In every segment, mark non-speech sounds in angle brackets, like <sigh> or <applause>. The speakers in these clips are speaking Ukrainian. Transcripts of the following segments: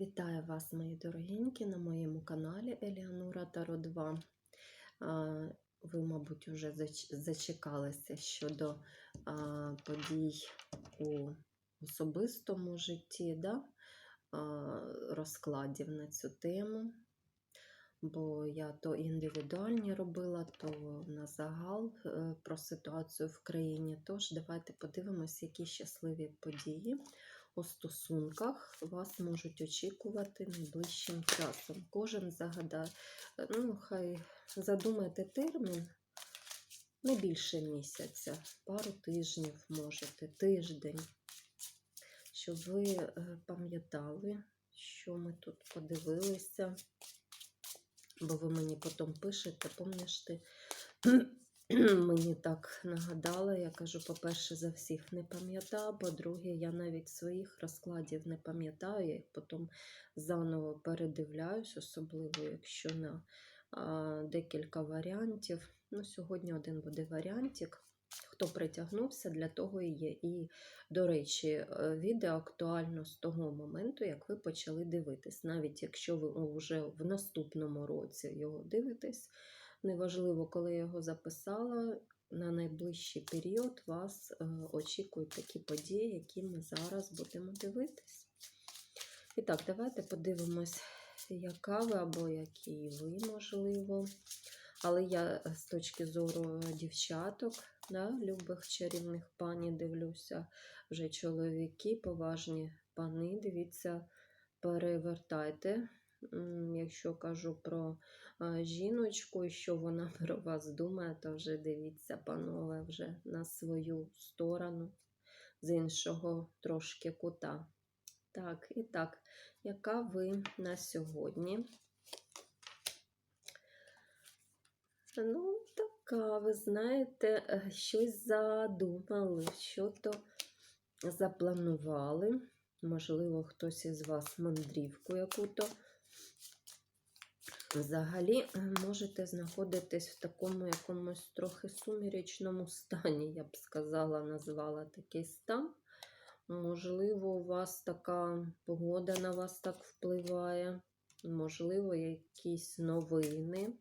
Вітаю вас, мої дорогенькі, на моєму каналі Еліанура Таро 2. Ви, мабуть, вже зачекалися щодо подій у особистому житті, да? розкладів на цю тему. Бо я то індивідуальні робила, то на загал е, про ситуацію в країні. Тож давайте подивимося, які щасливі події у стосунках вас можуть очікувати найближчим часом. Кожен загадає, ну, хай задумайте термін не більше місяця, пару тижнів можете, тиждень, щоб ви е, пам'ятали, що ми тут подивилися. Бо ви мені потім пишете, помніш ти, <clears throat> мені так нагадала, я кажу, по-перше, за всіх не пам'ятаю, по-друге, я навіть своїх розкладів не пам'ятаю, я їх потім заново передивляюсь, особливо, якщо на а, декілька варіантів. Ну, Сьогодні один буде варіантик. Хто притягнувся, для того і є. І, до речі, е, відео актуально з того моменту, як ви почали дивитись. Навіть якщо ви вже в наступному році його дивитесь, неважливо, коли я його записала, на найближчий період вас е, очікують такі події, які ми зараз будемо дивитись. І так, давайте подивимось, яка ви або які ви, можливо. Але я з точки зору дівчаток, да, любих чарівних пані дивлюся, вже чоловіки, поважні пани, дивіться, перевертайте. Якщо кажу про жіночку, що вона <laughs> про вас думає, то вже дивіться, панове, вже на свою сторону, з іншого трошки кута. Так, і так, яка ви на сьогодні? Ну, така, ви знаєте, е, щось задумали, що-то запланували. Можливо, хтось із вас мандрівку яку-то. Взагалі, можете знаходитись в такому якомусь трохи сумірячному стані, я б сказала, назвала такий стан. Можливо, у вас така погода на вас так впливає, можливо, якісь новини.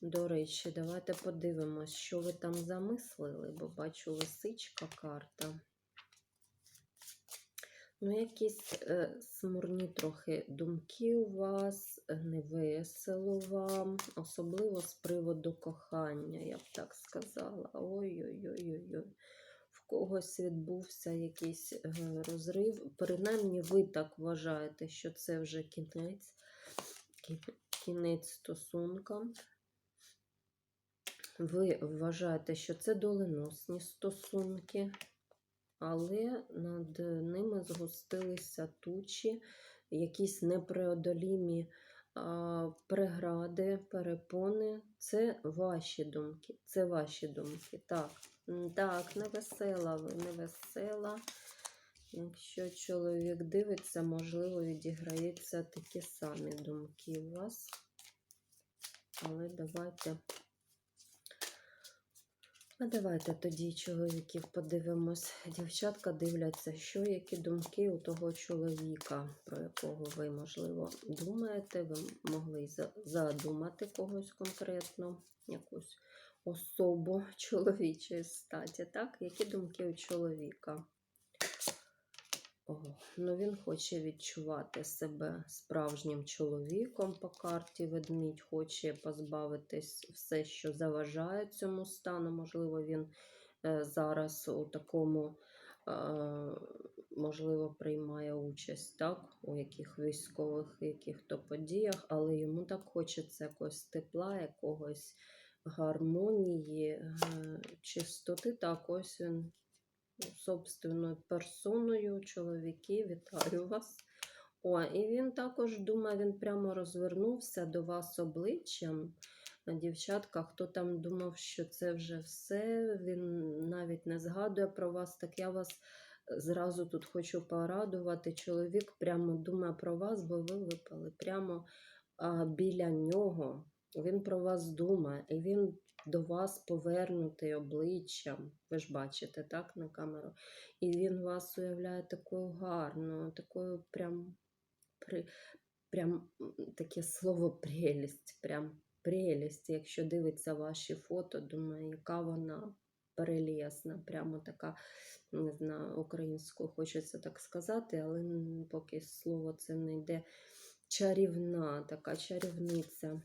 До речі, давайте подивимось, що ви там замислили, бо бачу лисичка карта. Ну, якісь е, смурні трохи думки у вас, е, невесело вам, особливо з приводу кохання, я б так сказала. Ой-ой-ой-ой. В когось відбувся якийсь е, розрив. Принаймні, ви так вважаєте, що це вже кінець, кінець стосункам. Ви вважаєте, що це доленосні стосунки, але над ними згустилися тучі, якісь непреодолімі прегради, перепони. Це ваші думки. Це ваші думки. Так, так, невесела ви, невесела. Якщо чоловік дивиться, можливо, відіграються такі самі думки у вас. Але давайте. А давайте тоді чоловіків подивимось. Дівчатка дивляться, що які думки у того чоловіка, про якого ви, можливо, думаєте. Ви могли задумати когось конкретно, якусь особу чоловічої статі. Так? Які думки у чоловіка? О, ну він хоче відчувати себе справжнім чоловіком по карті. Ведмідь хоче позбавитись все, що заважає цьому стану. Можливо, він е, зараз у такому, е, можливо, приймає участь так, у яких військових яких-то подіях, але йому так хочеться якогось тепла, якогось гармонії, е, чистоти. Так, ось він собственною персоною, чоловіки, вітаю вас. О, і він також думає, він прямо розвернувся до вас обличчям. Дівчатка, хто там думав, що це вже все, він навіть не згадує про вас, так я вас зразу тут хочу порадувати. Чоловік прямо думає про вас, бо ви випали прямо а, біля нього. Він про вас думає, і він до вас повернутий обличчям. Ви ж бачите, так, на камеру. І він вас уявляє такою гарною, такою прям при, прям таке слово <laughs> прелість, прям прелість. Якщо дивиться ваші фото, думаю, яка вона прелесна, прямо така, не знаю, українською хочеться так сказати, але поки слово це не йде. Чарівна, така чарівниця.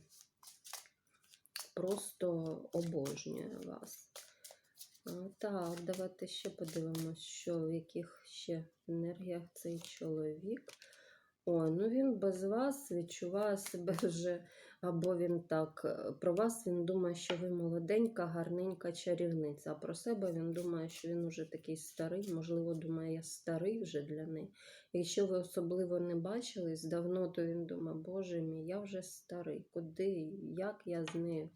Просто обожнює вас. Так, давайте ще подивимось, що в яких ще енергіях цей чоловік. О, ну він без вас відчуває себе <laughs> вже, або він так, е, про вас він думає, що ви молоденька, гарненька чарівниця, а про себе він думає, що він уже такий старий, можливо, думає, я старий вже для неї. Якщо ви особливо не бачились давно, то він думає, боже мій, я вже старий, куди, як я з нею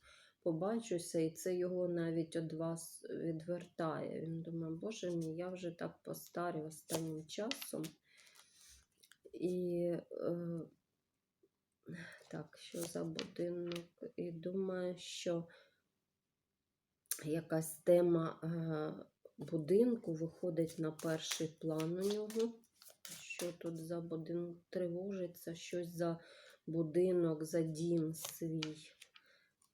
побачуся, і це його навіть від вас відвертає. Він думає, боже мій, я вже так постарів останнім часом. І е, так, що за будинок? І думаю, що якась тема е, будинку виходить на перший план у нього. Що тут за будинок тривожиться, щось за будинок, за дім свій.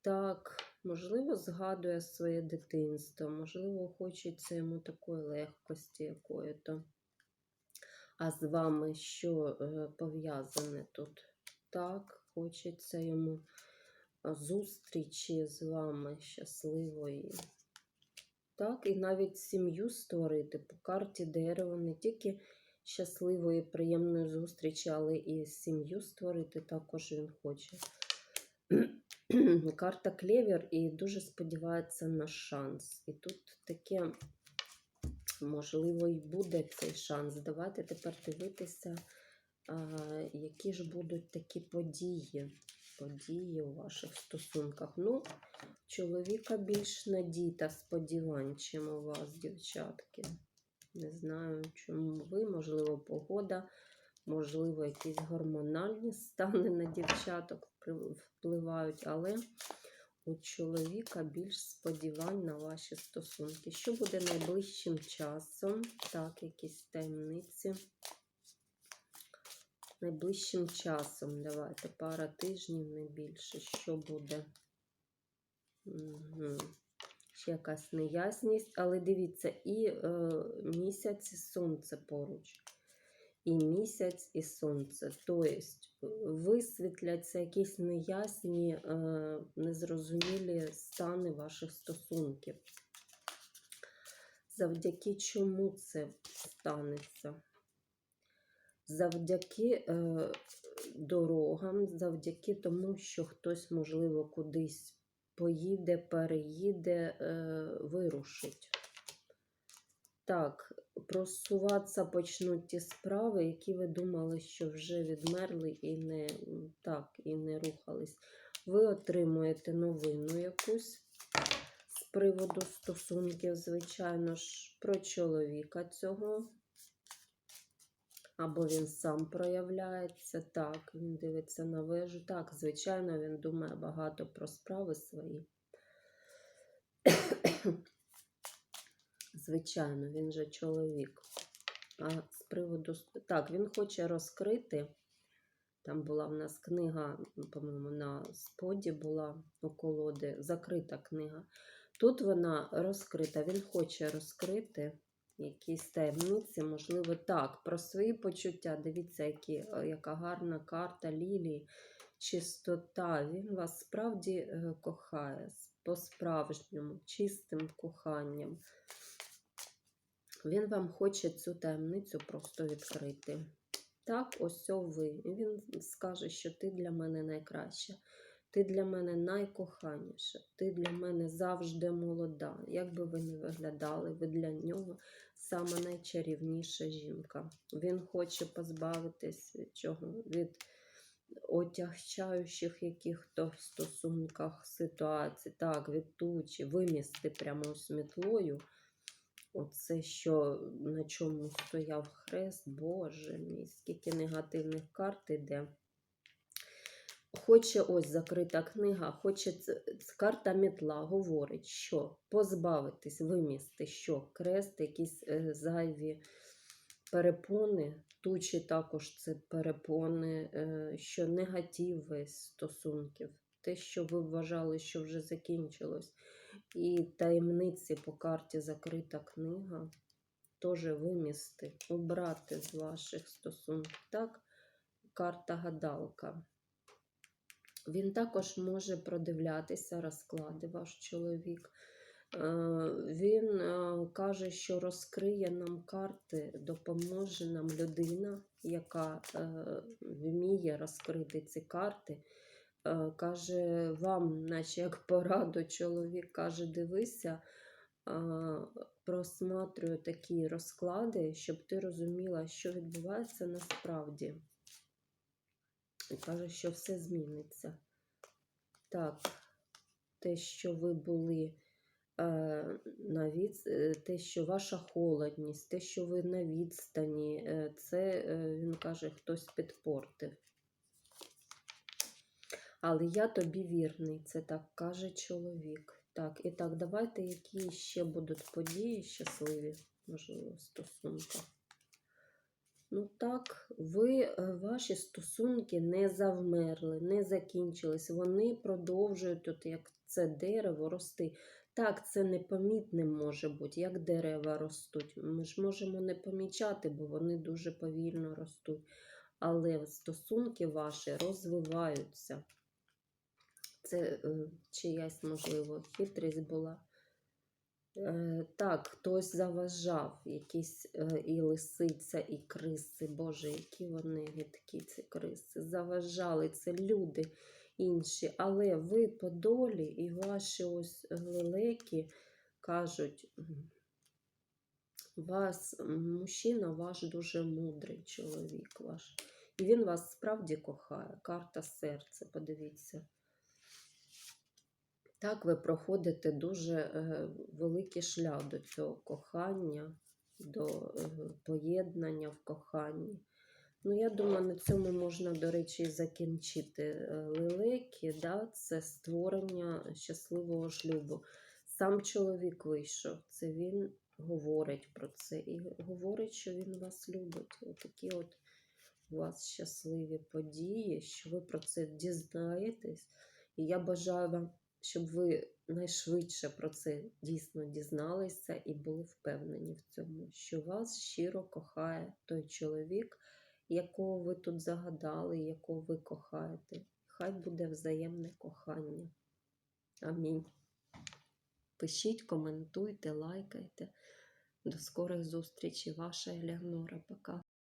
Так, можливо, згадує своє дитинство, можливо, хочеться йому такої легкості якої-то. А з вами що е, пов'язане тут? Так, хочеться йому зустрічі з вами щасливої. Так, і навіть сім'ю створити по карті дерева не тільки щасливої, приємної зустрічі, але і сім'ю створити також він хоче. <clears throat> Карта клевер і дуже сподівається на шанс. І тут таке, можливо, і буде цей шанс. Давайте тепер дивитися, які ж будуть такі події. Події у ваших стосунках. Ну, чоловіка більш надій та сподівань, чим у вас, дівчатки. Не знаю, чому ви, можливо, погода, можливо, якісь гормональні стани на дівчаток впливають, але у чоловіка більш сподівань на ваші стосунки. Що буде найближчим часом? Так, якісь таємниці. Найближчим часом, давайте, пара тижнів, не більше. Що буде? Угу. Ще якась неясність, але дивіться, і е, місяць, і сонце поруч. І місяць, і сонце. Тобто висвітляться якісь неясні, е, незрозумілі стани ваших стосунків. Завдяки чому це станеться? Завдяки е, дорогам, завдяки тому, що хтось, можливо, кудись поїде, переїде, е, вирушить. Так, просуватися почнуть ті справи, які ви думали, що вже відмерли і не, так, і не рухались. Ви отримуєте новину якусь з приводу стосунків, звичайно ж, про чоловіка цього. Або він сам проявляється, так, він дивиться на вежу. Так, звичайно, він думає багато про справи свої. Звичайно, він же чоловік. А з приводу. Так, він хоче розкрити. Там була в нас книга, по-моєму, на споді була у колоди, закрита книга. Тут вона розкрита, він хоче розкрити якісь таємниці, можливо, так, про свої почуття. Дивіться, які, е, яка гарна карта Лілії, чистота. Він вас справді е, кохає по-справжньому, чистим коханням. Він вам хоче цю таємницю просто відкрити. Так, ось ви. Він скаже, що ти для мене найкраща, ти для мене найкоханіша, ти для мене завжди молода. Як би ви не виглядали, ви для нього саме найчарівніша жінка. Він хоче позбавитись від чого? Від отягчаючих яких-то в стосунках ситуацій, так, від тучі, вимісти прямо з мітлою. Оце, що на чому стояв хрест, Боже мій, скільки негативних карт іде. Хоче ось закрита книга, хоче карта мітла говорить, що позбавитись, вимісти, що крест, якісь е, зайві перепони, тучі також це перепони, е, що негатив стосунків, те, що ви вважали, що вже закінчилось. І таємниці по карті закрита книга. Теж вимісти, убрати з ваших стосунків. Так, карта гадалка. Він також може продивлятися розклади, ваш чоловік. Е, Він е, каже, що розкриє нам карти, допоможе нам людина, яка е, вміє розкрити ці карти. Каже, вам, наче як пораду, чоловік каже, дивися, просматрюю такі розклади, щоб ти розуміла, що відбувається насправді. І каже, що все зміниться. Так, те, що ви були е, на від... е, те, що ваша холодність, те, що ви на відстані, е, це, е, він каже, хтось підпортив. Але я тобі вірний, це так каже чоловік. Так, і так, давайте, які ще будуть події щасливі, можливо, в стосунках. Ну так, ви, е, ваші стосунки не завмерли, не закінчились. Вони продовжують, от як це дерево, рости. Так, це непомітним може бути, як дерева ростуть. Ми ж можемо не помічати, бо вони дуже повільно ростуть. Але стосунки ваші розвиваються. Це е, чиясь, можливо, хитрість була. Е, Так, хтось заважав, якісь е, і лисиця, і криси. Боже, які вони гидкі, ці криси. Заважали, це люди інші. Але ви по долі і ваші ось лелеки кажуть, вас, мужчина ваш дуже мудрий чоловік ваш. І він вас справді кохає. Карта серця, подивіться. Так, ви проходите дуже е, великий шлях до цього кохання, до е, поєднання в коханні. Ну, я думаю, на цьому можна, до речі, закінчити Е, лелеки, да? це створення щасливого шлюбу. Сам чоловік вийшов, це він говорить про це і говорить, що він вас любить. Отакі от у вас щасливі події, що ви про це дізнаєтесь. І я бажаю вам, щоб ви найшвидше про це дійсно дізналися і були впевнені в цьому, що вас щиро кохає той чоловік, якого ви тут загадали, якого ви кохаєте. Хай буде взаємне кохання. Амінь. Пишіть, коментуйте, лайкайте. До скорих зустрічей. Ваша Елеонора. Пока.